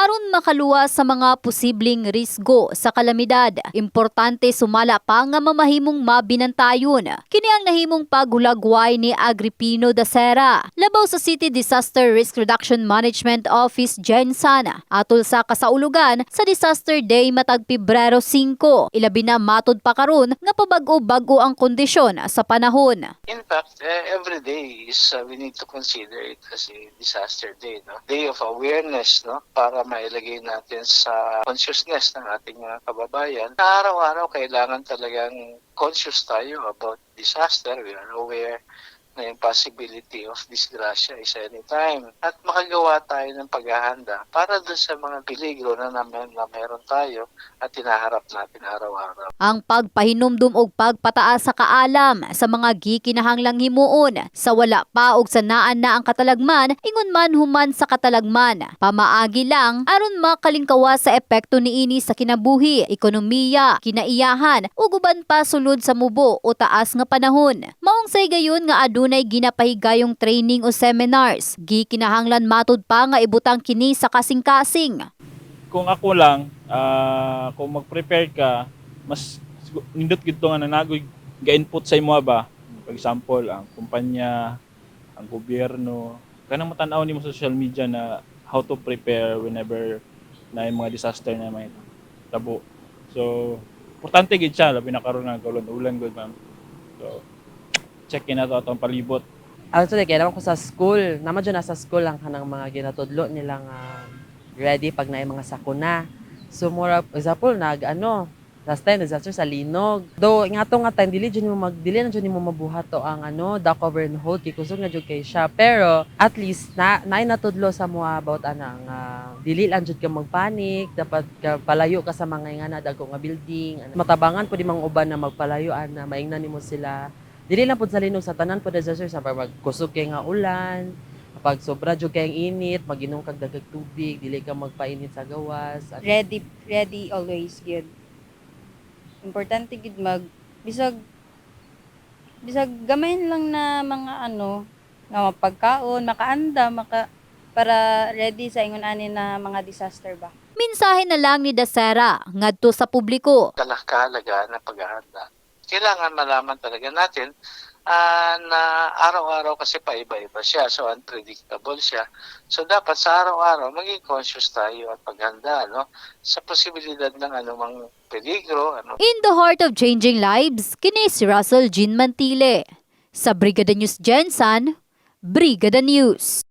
aron makaluwas sa mga posibleng risgo sa kalamidad. Importante sumala pa nga mamahimong mabinantayon. Kini ang nahimong paghulagway ni Agripino da Sera. Labaw sa City Disaster Risk Reduction Management Office Gensan atol sa kasaulugan sa Disaster Day matag Pebrero 5. Ilabi na matod pa karon nga pabago-bago ang kondisyon sa panahon. In fact, eh, every day is uh, we need to consider it as a disaster day, no? Day of awareness, no? Para mailagay natin sa consciousness ng ating mga kababayan. Araw-araw kailangan talagang conscious tayo about disaster. We are aware na yung possibility of disgrasya is anytime. At makagawa tayo ng paghahanda para doon sa mga peligro na, na, na meron tayo at tinaharap natin araw-araw. ang pagpahinumdum og pagpataas sa kaalam sa mga gikinahanglang himuon sa wala pa og sanaan na ang katalagman ingon man human sa katalagman pamaagi lang aron makalingkawa sa epekto niini sa kinabuhi ekonomiya kinaiyahan ug uban pa sulod sa mubo o taas nga panahon maong say gayon nga adunay ginapahigayong training o seminars gikinahanglan matud pa nga ibutang kini sa kasing-kasing kung ako lang, ah, kung mag-prepare ka, mas nindot gito nga nanagoy ga-input sa imo ba. For example, ang kumpanya, ang gobyerno, kanang matanaw nimo sa social media na how to prepare whenever na yung mga disaster na may tabo. So, importante gid siya labi na karon nga ulan gud ma'am. So, check in na to atong palibot. Actually, kaya naman ko sa school, naman dyan nasa school lang kanang mga ginatudlo nilang ah, ready pag na mga sakuna. So, of, example, nag, ano, last time, disaster sa Linog. Though, nga to nga time, dili dyan mo mag, dili na dyan mo mabuhat to ang, ano, the cover and hold, kay kusog na dyan kay siya. Pero, at least, na, na natudlo sa mga about, anang, ah, dili lang dyan ka magpanik, dapat ka palayo ka sa mga nga na, dago nga building. Ano. Matabangan po di mga uban na magpalayo, na maingnan nimo sila dili lang pud sa linog sa tanan po disaster sa pag magkusog kay nga ulan kapag sobra jud kay init maginom kag dagag tubig dili ka magpainit sa gawas at ready ready always good importante gid mag bisag bisag gamayin lang na mga ano nga mapagkaon makaanda maka para ready sa ingon ani na mga disaster ba? Mensahe na lang ni Dasera ngadto sa publiko. Kalahkalaga na paghahanda. Kailangan malaman talaga natin ah, na araw-araw kasi paiba-iba siya. So, unpredictable siya. So, dapat sa araw-araw, maging conscious tayo at paghanda no? sa posibilidad ng anumang peligro. Ano, In the heart of changing lives, kini si Russell Jean Mantile. Sa Brigada News Gensan, Brigada News.